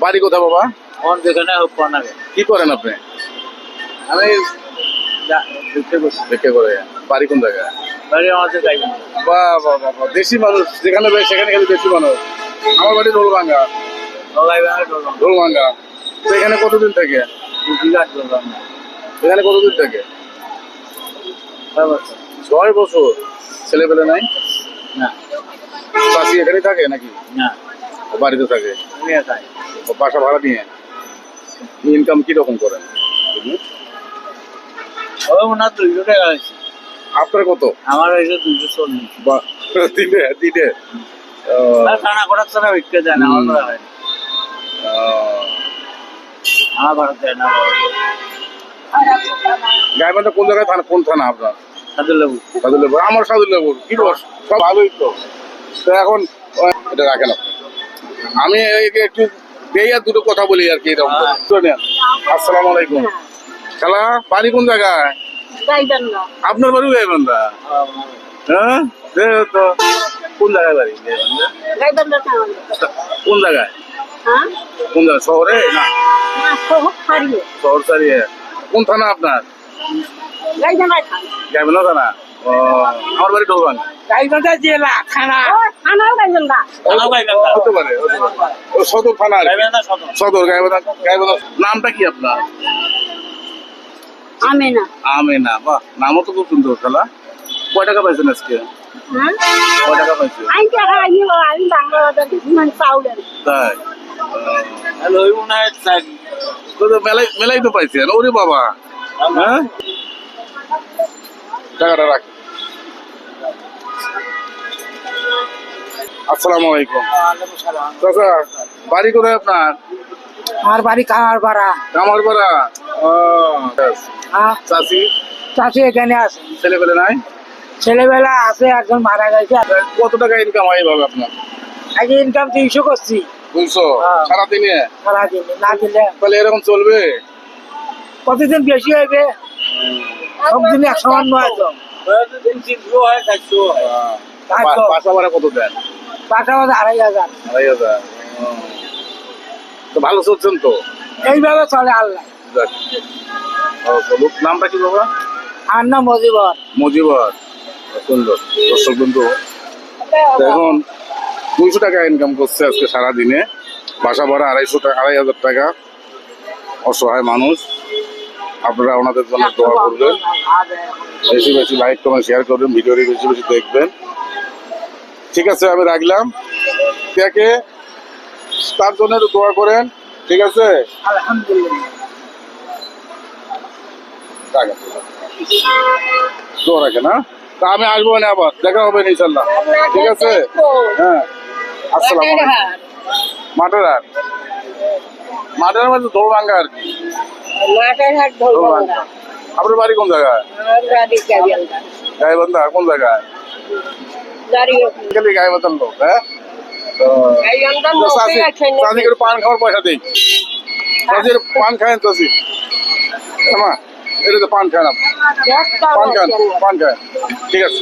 বাড়ি কোথায় বাবা? আমার যেখানে হোক কি করেন আপনি? আমি করে। বাড়ি কোন জায়গায়? বাড়ি আমাদের। দেশি মানুষ। যেখানে সেখানে দেশি মানুষ। আমার বাড়ি ঢোলভাঙ্গা। ঢোলভাঙ্গা তো এখানে কতদিন থেকে? এখানে কতদিন থেকে? ছয় বছর। ছয় বছর। ছেলে পেলে নাই? না। চাষি এখানেই থাকে নাকি? না। বাড়িতে থাকে। বাসা ভাড়া নিয়ে। ইনকাম কি রকম করেন ওনার দুইশো টাকা হয়েছে আপনার কত? আমার হয়েছে দুইশো চল্লিশ। বা দিনে দিনে আহ, করার ছাড়া বিক্রি যায় না আমার হয় আমার ভাড়া দেয় না গাইবান্ধা কোন জায়গায় থানা কোন থানা আপনার? লেবুর আমার কি দোষ সব ভালোই তো। তো এখন এটা রাখেন আমি একে একটু আর দুটো কথা বলি আর কি এরকম। শুনেন আসসালামু আলাইকুম। খালা বাড়ি কোন জায়গায়? আপনার বাড়ি গাইবান্ধা? হ্যাঁ? তো। কোন জায়গায় বাড়ি? কোন জায়গায়? হ্যাঁ? কোন জায়গায়? শহরে? না। শহর সারিয়ে কোন থানা আপনার? গাইবান্ধা থানা। ও আমার বাড়ি ঢোলবান্ধা গাইবান্ধা জেলা খানা ও খানাও যাইবেন না খানাও গাইবান্ধা। হতে পারে হতে পারে। ও সদর থানা গাইবান্ধা সদর। সদর গাইবান্ধা গাইবান্ধা। নামটা কি আপনার? আমি আমেনা। বাহ নামও তো খুব সুন্দর খেলা। কয় টাকা পাইছেন আজকে? হ্যাঁ? কয় টাকা পাইছেন? আমি টাকা আমি আমি বাংলাদেশ মানে চাউলের তাই? হ্যালো মনে হয় চাকরি তো তো মেলাই মেলাই তো পাইছেন। ওরে বাবা। হ্যাঁ? টাকাটা রাখ। আসসালামু আলাইকুম। চাচা বাড়ি কোথায় আপনার? আমার বাড়ি কামার পাড়া কামার পাড়া ও চাষি চাষি এখানে আছে। ছেলে নাই? ছেলেবেলা আছে একজন মারা গেছে। কত টাকা ইনকাম হয় এইভাবে আপনার? আগে ইনকাম তিনশো করছি। দুইশো হ্যাঁ। সারাদিনে? না দিলে। তাহলে এরকম চলবে? কতদিন বেশি হইবে। সব দিন এক সমান নয় তো। তিনশো হয় হয়। ভাড়া কত দেন? টাকা বাদ আড়াই হাজার। আড়াই হাজার তো ভালো চলছেন তো? এইভাবে চলে আল্লাহ। চলুক। নামটা কি বাবা? আর না মজিবর। মজিবর। সুন্দর। দর্শক বন্ধু এখন দুইশো টাকা ইনকাম করছে আজকে সারাদিনে। বাসা ভাড়া আড়াইশো টাকা আড়াই হাজার টাকা। অসহায় মানুষ। আপনারা ওনাদের জন্য দোয়া করবেন। বেশি বেশি লাইক কমেন্ট শেয়ার করবেন ভিডিওটি বেশি বেশি দেখবেন। ঠিক আছে আমি রাখলাম। দেখে তার জন্য একটু দোয়া করেন ঠিক আছে? দোয়া রাখেন হ্যাঁ? তা আমি আসব না আবার দেখা হবে ইনশাল্লাহ ঠিক আছে? হ্যাঁ। আসসালাম মাঠের হাট। মাঠের মধ্যে দৌড় ভাঙ্গা আর কি। আপনার বাড়ি কোন জায়গায়? গাইবান্ধা কোন জায়গায়? খালি গাইবান্ধার লোক হ্যাঁ? পান খাওয়ার পয়সা দিই। চাষির পান খায়েন চাষি মা এটা তো পান খায় না পান খান পান খায় ঠিক আছে।